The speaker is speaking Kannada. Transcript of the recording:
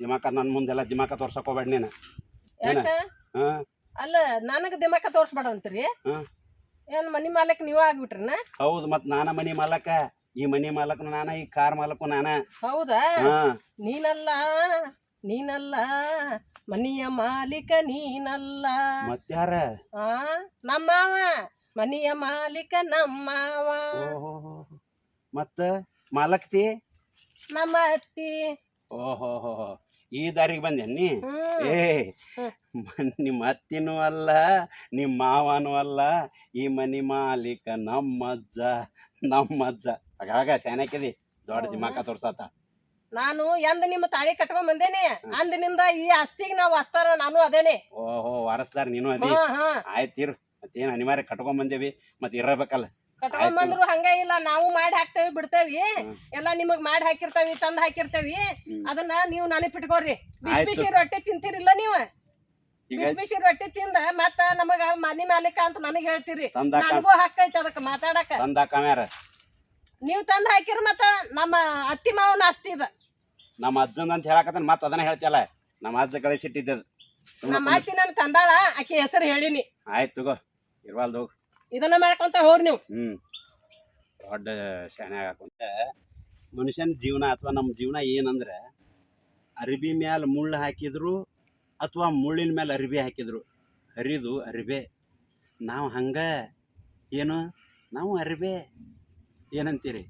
ದಿಮಾಕ ನನ್ನ ಮುಂದೆಲ್ಲ ದಿಮಾಕ ತೋರ್ಸಕ್ ಹೋಗ್ಬೇಡ ನೀನು. ಏನ? ಯಾಕ ಹಾ? ಅಲ್ಲ ನನಗ ದಿಮಾಕ ತೋರ್ಸ್ಬೇಡ ಅಂತೀರಿ ಹಾ. ಏನ್ ಮನಿ ಮಾಲಕ್ ನೀವ ಆಗ್ಬಿಟ್ರನ? ಹೌದು ಮತ್ ನಾನ ಮನಿ ಮಾಲಕ. ಈ ಮನಿ ಮಾಲಕನು ನಾನ ಈ ಕಾರ್ ಮಾಲಕು ನಾನ. ಹೌದಾ? ಹಾ. ನೀನಲ್ಲ ನೀನಲ್ಲ ಮನಿಯ ಮಾಲೀಕ ನೀನಲ್ಲ. ಮತ್ಯಾರ ಆ? ನಮ್ಮವ. ಮನಿಯ ಮಾಲೀಕ ನಮ್ಮವ. ಓಹೋ ಮತ್ತ ಮಾಲಕ್ತಿ? ನಮ್ಮ ಅತ್ತಿ. ಓಹೋ ಈ ದಾರಿಗೆ ಬಂದೆ ನೀ? ಏ ನಿಮ್ಮ ಅತ್ತಿನೂ ಅಲ್ಲ ನಿಮ್ಮ ಮಾವನೂ ಅಲ್ಲ ಈ ಮನಿ ಮಾಲೀಕ ನಮ್ಮಜ್ಜ ನಮ್ಮಜ್ಜ ಆಗ ಶಾನ್ಯಾಕಿದಿ ದೊಡ್ಡ? ದಿಮಾಕ ತೋರ್ಸಾತ. ನಾನು ಎಂದ ನಿಮ್ಮ ತಾಳಿ ಕಟ್ಕೊಂಡ್ ಬಂದೇನೆ ಅಂದಿನಿಂದ ಈ ಆಸ್ತಿಗೆ ನಾವು ವಸ್ತಾರ ನಾನು ಅದೇನೆ. ಓಹೋ ವಾರಸ್ದಾರ ನೀನು ಅದೇ. ಆಯ್ತೀರು ಮತ್ತೇನು ಅನಿವಾರ್ಯ ಕಟ್ಕೊಂಡ್ ಬಂದೇವಿ ಮತ್ತೆ ಇರಬೇಕಲ್ಲ ಕಟ್ಕೊಂಡ್ ಬಂದ್ರು ಹಂಗ ಇಲ್ಲ ನಾವು ಮಾಡಿ ಹಾಕ್ತೇವಿ ಬಿಡ್ತೇವಿ. ಎಲ್ಲಾ ನಿಮಗ್ ಮಾಡಿ ಹಾಕಿರ್ತೇವಿ ತಂದ್ ಹಾಕಿರ್ತೇವಿ. ಅದನ್ನ ನೀವು ನೆನಪಿಟ್ಕೋರಿ ಬಿಸಿ. ಬಿಸಿ ರೊಟ್ಟಿ ತಿಂತೀರಿಲ್ಲ ನೀವು. ಬಿಸಿ ಬಿಸಿ ರೊಟ್ಟಿ ತಿಂದ ಮತ್ತ ನಮಗ ಮನಿ ಮಾಲೀಕ ಅಂತ ನನಗ್ ಹೇಳ್ತೀರಿ. ನನಗೂ ಹಾಕೈತಿ ಅದಕ್ಕ ಮಾತಾಡಕ. ನೀವ್ ತಂದ್ ಹಾಕಿರ ಮತ್ತ ನಮ್ಮ ಅತ್ತಿ ಮಾವನ ಆಸ್ತಿ ಇದ. ನಮ್ಮ ಅಜ್ಜನ್ ಅಂತ ಹೇಳಕ ಮತ್ತ ಅದನ್ನ ಹೇಳ್ತಿಯಲ್ಲ? ನಮ್ಮ ಅಜ್ಜ ಕಳಿಸಿಟ್ಟಿದ್ದದ ನಮ್ಮ ಅತ್ತಿ ನನ್ ತಂದಾಳ ಆಕಿ ಹೆಸರು ಹೇಳಿನಿ. ಆಯ್ತು ತಗೋ ಇರ್ವಾಲ್ದು ಇದನ್ನ ಮಾಡ್ಕೊಂತ ಹೋರ್ ನೀವು. ದೊಡ್ಡ ಶಾನೆ ಹಾಕೊಂತ ಮನುಷ್ಯನ ಜೀವನ ಅಥವಾ ನಮ್ಮ ಜೀವನ ಏನಂದ್ರೆ ಅರಿಬಿ ಮ್ಯಾಲ ಮುಳ್ಳು ಹಾಕಿದ್ರು ಅಥವಾ ಮುಳ್ಳಿನ ಮೇಲೆ ಅರಿಬಿ ಹಾಕಿದ್ರು. ಹರಿದು ಅರಿಬೆ. ನಾವು ಹಂಗ ಏನು? ನಾವು ಅರಿಬೆ. ಏನಂತೀರಿ?